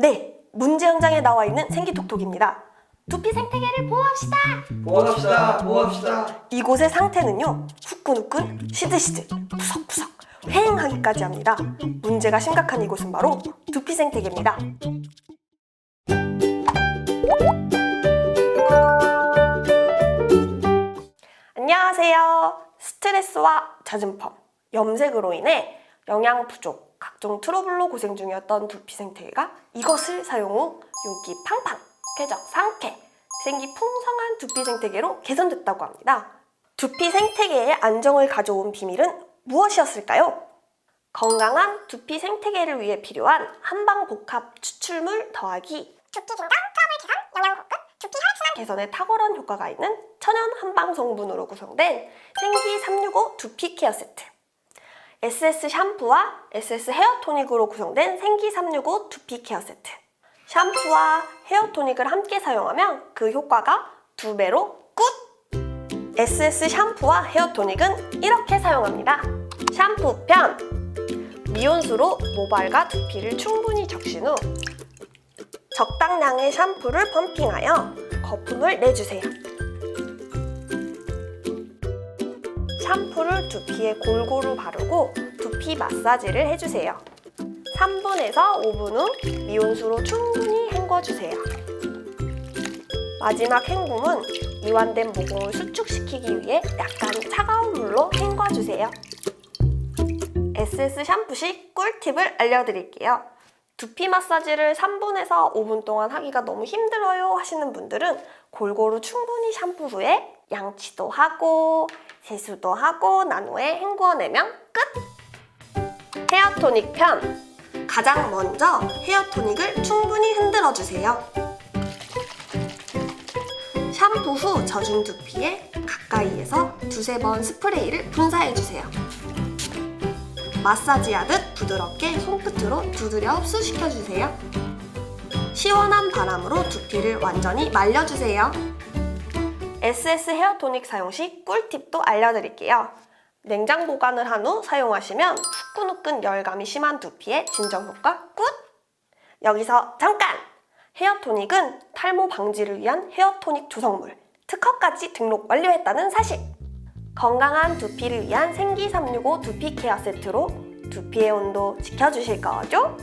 네, 문제 현장에 나와 있는 생기톡톡입니다. 두피 생태계를 보호합시다. 보호합시다. 보호합시다. 이곳의 상태는요, 후끈후끈, 시들시들, 푸석푸석, 휑하기까지 합니다. 문제가 심각한 이곳은 바로 두피 생태계입니다. 안녕하세요. 스트레스와 잦은 펌, 염색으로 인해 영양 부족, 각종 트러블로 고생 중이었던 두피 생태계가 이것을 사용 후 윤기 팡팡, 쾌적 상쾌, 생기 풍성한 두피 생태계로 개선됐다고 합니다. 두피 생태계의 안정을 가져온 비밀은 무엇이었을까요? 건강한 두피 생태계를 위해 필요한 한방 복합 추출물 더하기 두피 증강, 트러블 개선, 영양 복급, 두피 혈액순환 개선에 탁월한 효과가 있는 천연 한방 성분으로 구성된 생기 365 두피 케어 세트. SS 샴푸와 SS 헤어 토닉으로 구성된 생기 365 두피 케어 세트. 샴푸와 헤어 토닉을 함께 사용하면 그 효과가 두 배로 굿! SS 샴푸와 헤어 토닉은 이렇게 사용합니다. 샴푸 편! 미온수로 모발과 두피를 충분히 적신 후 적당량의 샴푸를 펌핑하여 거품을 내주세요. 샴푸를 두피에 골고루 바르고 두피 마사지를 해주세요. 3분에서 5분 후 미온수로 충분히 헹궈주세요. 마지막 헹굼은 이완된 모공을 수축시키기 위해 약간 차가운 물로 헹궈주세요. SS 샴푸식 꿀팁을 알려드릴게요. 두피 마사지를 3분에서 5분 동안 하기가 너무 힘들어요 하시는 분들은 골고루 충분히 샴푸 후에 양치도 하고 세수도 하고 난 후에 헹구어내면 끝! 헤어 토닉 편! 가장 먼저 헤어 토닉을 충분히 흔들어 주세요. 샴푸 후 젖은 두피에 가까이에서 두세 번 스프레이를 분사해 주세요. 마사지하듯 부드럽게 손끝으로 두드려 흡수시켜주세요. 시원한 바람으로 두피를 완전히 말려주세요. SS 헤어 토닉 사용 시 꿀팁도 알려드릴게요. 냉장 보관을 한 후 사용하시면 후끈후끈 열감이 심한 두피에 진정 효과 굿! 여기서 잠깐! 헤어 토닉은 탈모 방지를 위한 헤어 토닉 조성물 특허까지 등록 완료했다는 사실! 건강한 두피를 위한 생기 365 두피 케어 세트로 두피의 온도 지켜주실 거죠?